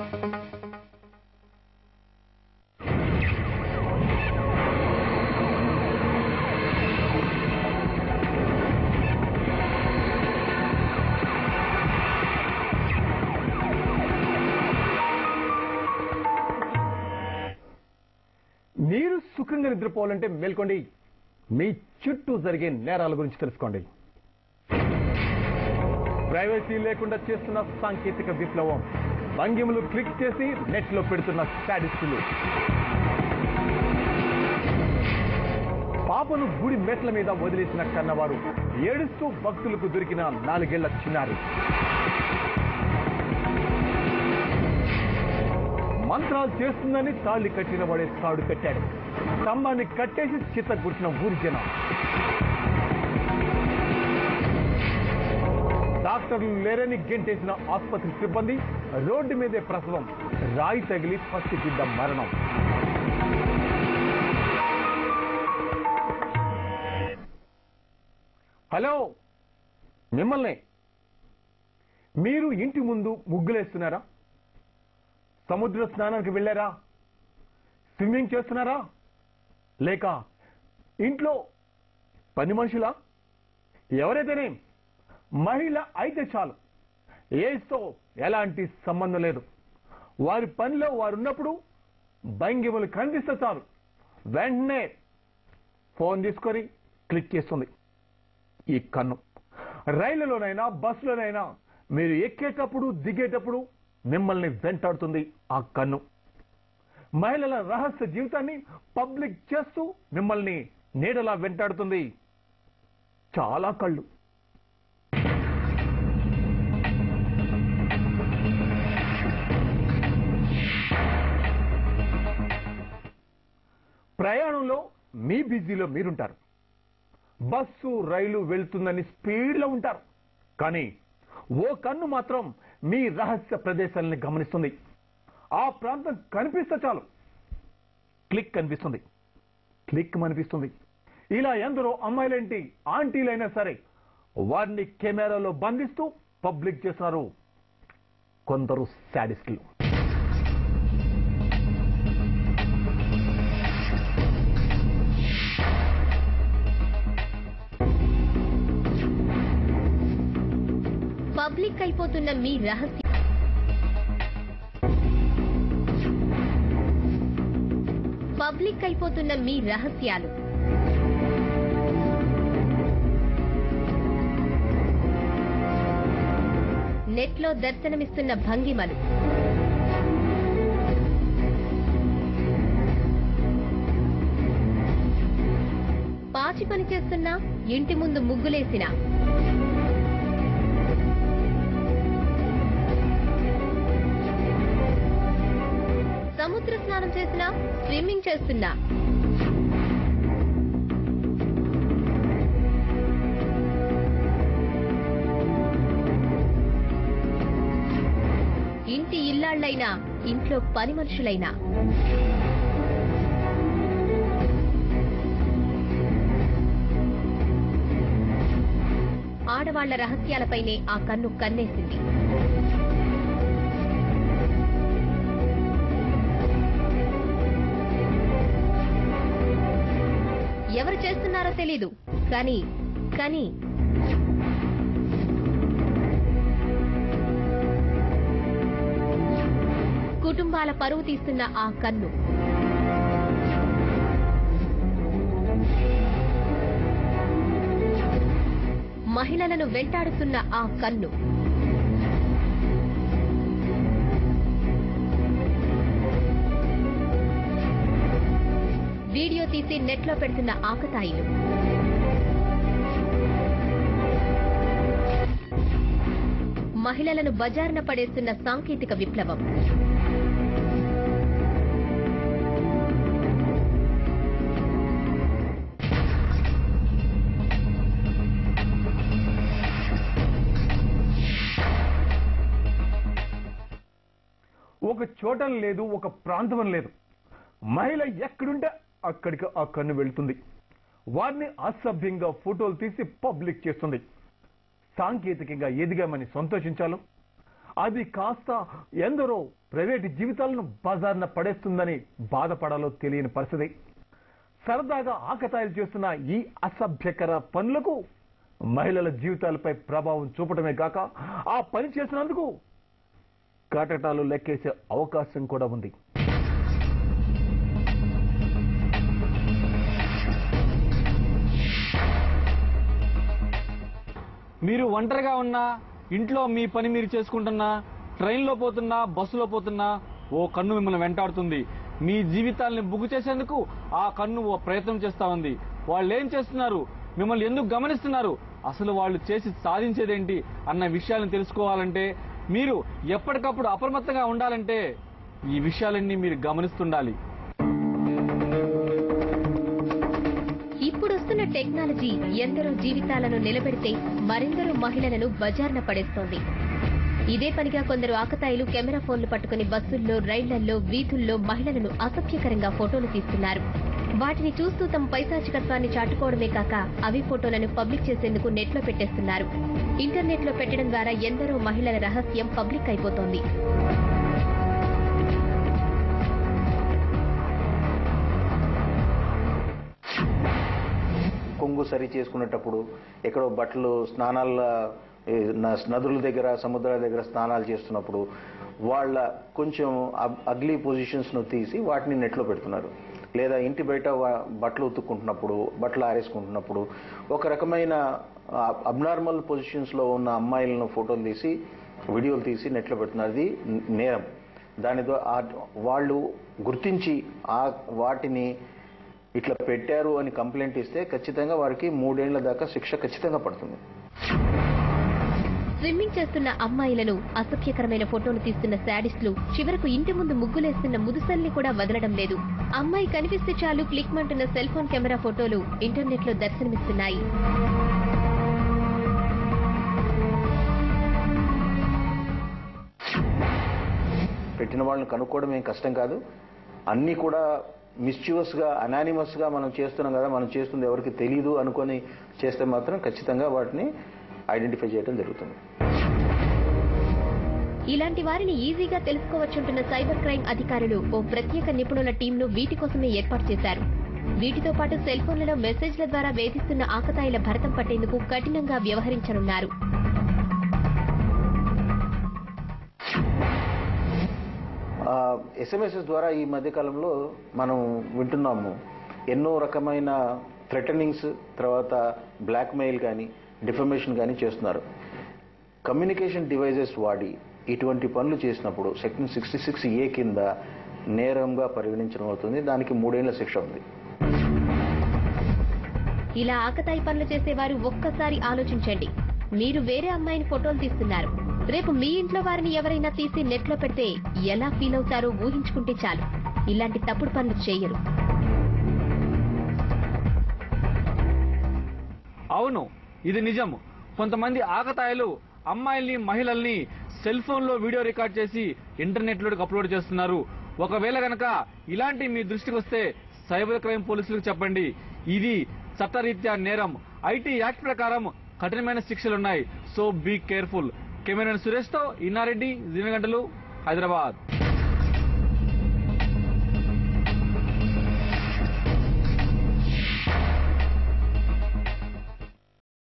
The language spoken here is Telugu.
మీరు సుఖంగా నిద్రపోవాలంటే మేల్కోండి. మీ చుట్టూ జరిగే నేరాల గురించి తెలుసుకోండి. ప్రైవసీ లేకుండా చేస్తున్న సాంకేతిక విప్లవం. భంగిములు క్లిక్ చేసి నెట్లో పెడుతున్న స్టాటిస్టులు. పాపను గుడి మెట్ల మీద వదిలేసిన కన్నవారు ఏడుస్తూ భక్తులకు దొరికిన నాలుగేళ్ళ చిన్నారి. మంత్రాలు చేస్తుందని తాళి కట్టిన వాడే తాడు కట్టాడు. స్తంభాన్ని కట్టేసి చిత్తగుట్టిన ఊరి జనం. డాక్టర్లు లేరని గెంటేసిన ఆసుపత్రి సిబ్బంది రోడ్డు మీదే ప్రసవం. రాయి తగిలి పసి బిడ్డ మరణం. హలో మిమ్మల్ని మీరు ఇంటి ముందు ముగ్గులేస్తున్నారా? సముద్ర స్నానానికి వెళ్ళారా? స్విమ్మింగ్ చేస్తున్నారా? లేక ఇంట్లో పని మనుషులా? ఎవరైతేనే? మహిళ అయితే చాలు. ఏస్తో ఎలాంటి సంబంధం లేదు. వారి పనిలో వారున్నప్పుడు భంగిమలు కనిపిస్తే చాలు. వెంటనే ఫోన్ తీసుకొని క్లిక్ చేస్తుంది. ఈ కన్ను. రైలులోనైనా బస్సులోనైనా మీరు ఎక్కేటప్పుడు దిగేటప్పుడు మిమ్మల్ని వెంటాడుతుంది ఆ కన్ను. మహిళల రహస్య జీవితాన్ని పబ్లిక్ చేస్తూ మిమ్మల్ని నీడలా వెంటాడుతుంది. చాలా కళ్ళు. ప్రయాణంలో మీ బిజీలో మీరుంటారు. బస్సు రైలు వెళ్తుందని స్పీడ్లో ఉంటారు. కానీ ఓ కన్ను మాత్రం మీ రహస్య ప్రదేశాలని గమనిస్తుంది. ఆ ప్రాంతం కనిపిస్తే చాలు. క్లిక్ కనిపిస్తుంది క్లిక్ అనిపిస్తుంది. ఇలా ఎందరో అమ్మాయిలేంటి ఆంటీలైనా సరే వారిని కెమెరాలో బంధిస్తూ పబ్లిక్ చేస్తున్నారు. కొందరు శాడిస్టులు. పబ్లిక్ అయిపోతున్న మీ రహస్య. పబ్లిక్ అయిపోతున్న మీ రహస్యాలు. నెట్లో దర్శనమిస్తున్న భంగిమలు. పాచి పనిచేస్తున్నా ఇంటి ముందు ముగ్గులేసినా. సముద్ర స్నానం చేసినా స్విమ్మింగ్ చేస్తున్నా. ఇంటి ఇల్లాళ్ళైనా ఇంట్లో పని మనుషులైనా. ఆడవాళ్ళ రహస్యాలపైనే ఆ కన్ను కన్నేసింది. చేస్తున్నారో తెలీదు. కానీ కానీ. కుటుంబాల పరువు తీస్తున్న ఆ కన్ను. మహిళలను వెంటాడుతున్న ఆ కన్ను. వీడియో తీసి నెట్లో పెడుతున్న ఆకతాయిలు. మహిళలను బజారున పడేస్తున్న సాంకేతిక విప్లవం. ఒక చోటం లేదు ఒక ప్రాంతం లేదు. మహిళ ఎక్కడుంటే అక్కడికి ఆ కన్ను వెళుతుంది. వారిని అసభ్యంగా ఫోటోలు తీసి పబ్లిక్ చేస్తుంది. సాంకేతికంగా ఎదిగామని సంతోషించాలో. అది కాస్త ఎందరో ప్రైవేట్ జీవితాలను బజార్న పడేస్తుందని బాధపడాలో తెలియని పరిస్థితి. సరదాగా ఆకతాయిలు చేస్తున్న ఈ అసభ్యకర పనులకు మహిళల జీవితాలపై ప్రభావం చూపటమే కాక ఆ పని చేసినందుకు కటటాలు లెక్కేసే అవకాశం కూడా ఉంది. మీరు ఒంటరిగా ఉన్నా ఇంట్లో మీ పని మీరు చేసుకుంటున్నా ట్రైన్లో పోతున్నా బస్సులో పోతున్నా ఓ కన్ను మిమ్మల్ని వెంటాడుతుంది. మీ జీవితాల్ని బుగ్గు చేసేందుకు ఆ కన్ను ఓ ప్రయత్నం చేస్తా ఉంది. వాళ్ళు ఏం చేస్తున్నారు? మిమ్మల్ని ఎందుకు గమనిస్తున్నారు? అసలు వాళ్ళు చేసి సాధించేదేంటి అన్న విషయాలను తెలుసుకోవాలంటే మీరు ఎప్పటికప్పుడు అప్రమత్తంగా ఉండాలంటే ఈ విషయాలన్నీ మీరు గమనిస్తుండాలి. టెక్నాలజీ ఎందరో జీవితాలను నిలబెడితే మరెందరో మహిళలను బజార్న పడేస్తోంది. ఇదే పనిగా కొందరు ఆకతాయిలు కెమెరా ఫోన్లు పట్టుకుని బస్సుల్లో రైళ్ళల్లో వీధుల్లో మహిళలను అసభ్యకరంగా ఫోటోలు తీస్తున్నారు. వాటిని చూస్తూ తమ పైశాచికత్వాన్ని చాటుకోవడమే కాక అవి ఫోటోలను పబ్లిక్ చేసేందుకు నెట్లో పెట్టేస్తున్నారు. ఇంటర్నెట్లో పెట్టడం ద్వారా ఎందరో మహిళల రహస్యం పబ్లిక్ అయిపోతోంది. కొంగు సరి చేసుకునేటప్పుడు ఎక్కడో బట్టలు స్నానాల నదుల దగ్గర సముద్రాల దగ్గర స్నానాలు చేస్తున్నప్పుడు వాళ్ళ కొంచెం అగ్లీ పొజిషన్స్ను తీసి వాటిని నెట్లో పెడుతున్నారు. లేదా ఇంటి బయట బట్టలు ఉతుక్కుంటున్నప్పుడు బట్టలు ఆరేసుకుంటున్నప్పుడు ఒక రకమైన అబ్నార్మల్ పొజిషన్స్లో ఉన్న అమ్మాయిలను ఫోటోలు తీసి వీడియోలు తీసి నెట్లో పెడుతున్నారు. అది నేరం. దాని ద్వారా వాళ్ళు గుర్తించి ఆ వాటిని ఇట్లా పెట్టారు అని కంప్లైంట్ ఇస్తే ఖచ్చితంగా వారికి మూడేళ్ళ దాకా శిక్ష ఖచ్చితంగా పడుతుంది. స్విమ్మింగ్ చేస్తున్న అమ్మాయిలను అసభ్యకరమైన ఫోటోలు తీస్తున్న శాడిస్టులు చివరకు ఇంటి ముందు ముగ్గులేస్తున్న ముదుసల్ని కూడా వదలడం లేదు. అమ్మాయి కనిపిస్తే చాలు క్లిక్ మంటున్న సెల్ ఫోన్ కెమెరా ఫోటోలు ఇంటర్నెట్లో దర్శనమిస్తున్నాయి. పెట్టిన వాళ్ళని కనుక్కోవడం ఏం కష్టం కాదు. అన్నీ కూడా మిస్చ్యువస్గా గా అనానిమస్గా మనం చేస్తున్నాం కదా మనం చేస్తుంది ఎవరికి తెలియదు అనుకొని చేస్తే మాత్రం ఖచ్చితంగా వాటిని ఐడెంటిఫై చేయడం జరుగుతుంది. ఇలాంటి వారిని ఈజీగా తెలుసుకోవచ్చుంటున్న సైబర్ క్రైమ్ అధికారులు ఓ ప్రత్యేక నిపుణుల టీంను వీటి కోసమే ఏర్పాటు చేశారు. వీటితో పాటు సెల్ ఫోన్లలో మెసేజ్ల ద్వారా వేధిస్తున్న ఆకతాయిల భరతం పట్టేందుకు కఠినంగా వ్యవహరించనున్నారు. ఎస్ఎంఎస్ఎస్ ద్వారా ఈ మధ్య కాలంలో మనం వింటున్నాము. ఎన్నో రకమైన థ్రెటనింగ్స్ తర్వాత బ్లాక్మెయిల్ కానీ డిఫర్మేషన్ కానీ చేస్తున్నారు. కమ్యూనికేషన్ డివైజెస్ వాడి ఇటువంటి పనులు చేసినప్పుడు సెక్షన్ సిక్స్టీ సిక్స్ ఏ కింద నేరంగా పరిగణించడం అవుతుంది. దానికి మూడేళ్ళ శిక్ష ఉంది. ఇలా ఆకతాయి పనులు చేసేవారు ఒక్కసారి ఆలోచించండి. మీరు వేరే అమ్మాయిని ఫోటోలు తీస్తున్నారు. రేపు మీ ఇంట్లో వారిని ఎవరైనా తీసి నెట్లో పెడితే ఎలా ఫీల్ అవుతారో ఊహించుకుంటే చాలు. ఇలాంటి తప్పుడు పనులు చేయరు. అవును ఇది నిజం కొంతమంది ఆకతాయిలు అమ్మాయిల్ని మహిళల్ని సెల్ ఫోన్లో వీడియో రికార్డ్ చేసి ఇంటర్నెట్లోకి అప్లోడ్ చేస్తున్నారు. ఒకవేళ గనక ఇలాంటి మీ దృష్టికి వస్తే సైబర్ క్రైమ్ పోలీసులకు చెప్పండి. ఇది చట్టరీత్యా నేరం. ఐటీ యాక్ట్ ప్రకారం కఠినమైన శిక్షలున్నాయి. So be careful. కెమెరా సురేష్తో ఇన్నారెడ్డి గంటలు హైదరాబాద్.